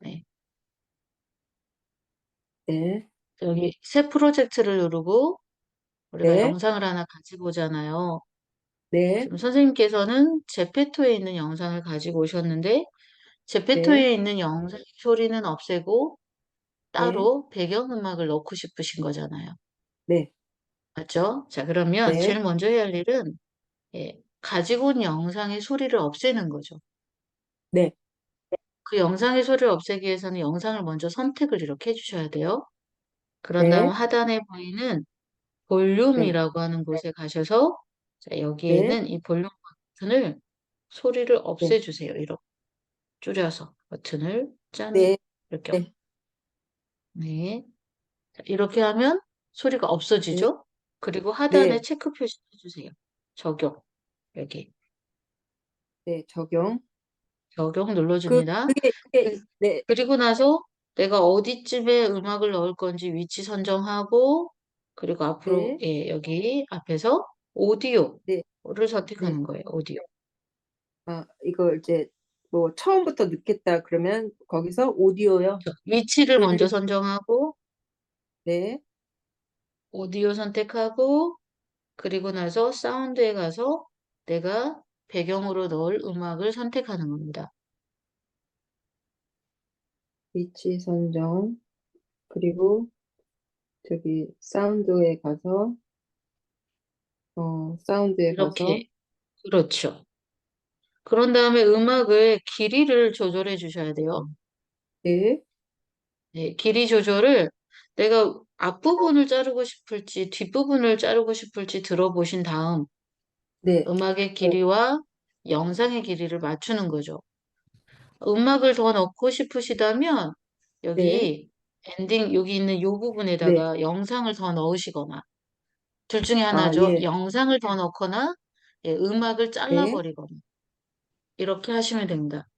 네. 네. 여기 새 프로젝트를 누르고 우리가 네. 영상을 하나 가지고 오잖아요. 네. 지금 선생님께서는 제페토에 있는 영상을 가지고 오셨는데 제페토에 네. 있는 영상 소리는 없애고 네. 따로 배경음악을 넣고 싶으신 거잖아요. 네. 맞죠? 자, 그러면 네. 제일 먼저 해야 할 일은 예, 가지고 온 영상의 소리를 없애는 거죠. 네. 그 영상의 소리를 없애기 위해서는 영상을 먼저 선택을 이렇게 해주셔야 돼요. 그런 다음 네. 하단에 보이는 네. 볼륨이라고 하는 곳에 가셔서 자, 네. 여기에는 이 볼륨 버튼을 소리를 네. 없애주세요. 이렇게 줄여서 버튼을 짠 네. 이렇게 네. 네. 자, 이렇게 하면 소리가 네. 없어지죠? 그리고 하단에 네. 체크 표시 해주세요. 적용 여기 네. 적용. 적용 그 눌러줍니다. 그 게 그게 그, 네. 그리고 나서 내가 어디쯤에 음악을 넣을 건지 위치 선정하고 그리고 앞으로 네. 예, 여기 앞에서 오디오를 네. 네. 선택하는 거예요. 오디오. 아, 이거 이제 뭐 처음부터 넣겠다 그러면 거기서 오디오요? 위치를 먼저 그리고 선정하고 네. 오디오 선택하고 그리고 나서 사운드에 가서 내가 배경으로 넣을 음악을 선택하는 겁니다. 위치 선정. 그리고 저기 사운드에 가서 어, 사운드에 가서 이렇게 그렇죠. 그런 다음에 음악의 길이를 조절해 주셔야 돼요. 네. 네, 길이 조절을 내가 앞부분을 자르고 싶을지 뒷부분을 자르고 싶을지 들어보신 다음 네. 음악의 네. 길이와 영상의 길이를 맞추는 거죠. 음악을 더 넣고 싶으시다면 네. 여기 엔딩 여기 있는 요 네. 부분에다가 영상을 더 넣으시거나 둘 중에 아, 하나죠. 예. 영상을 더 넣거나 예, 음악을 네. 잘라버리거나 이렇게 하시면 됩니다.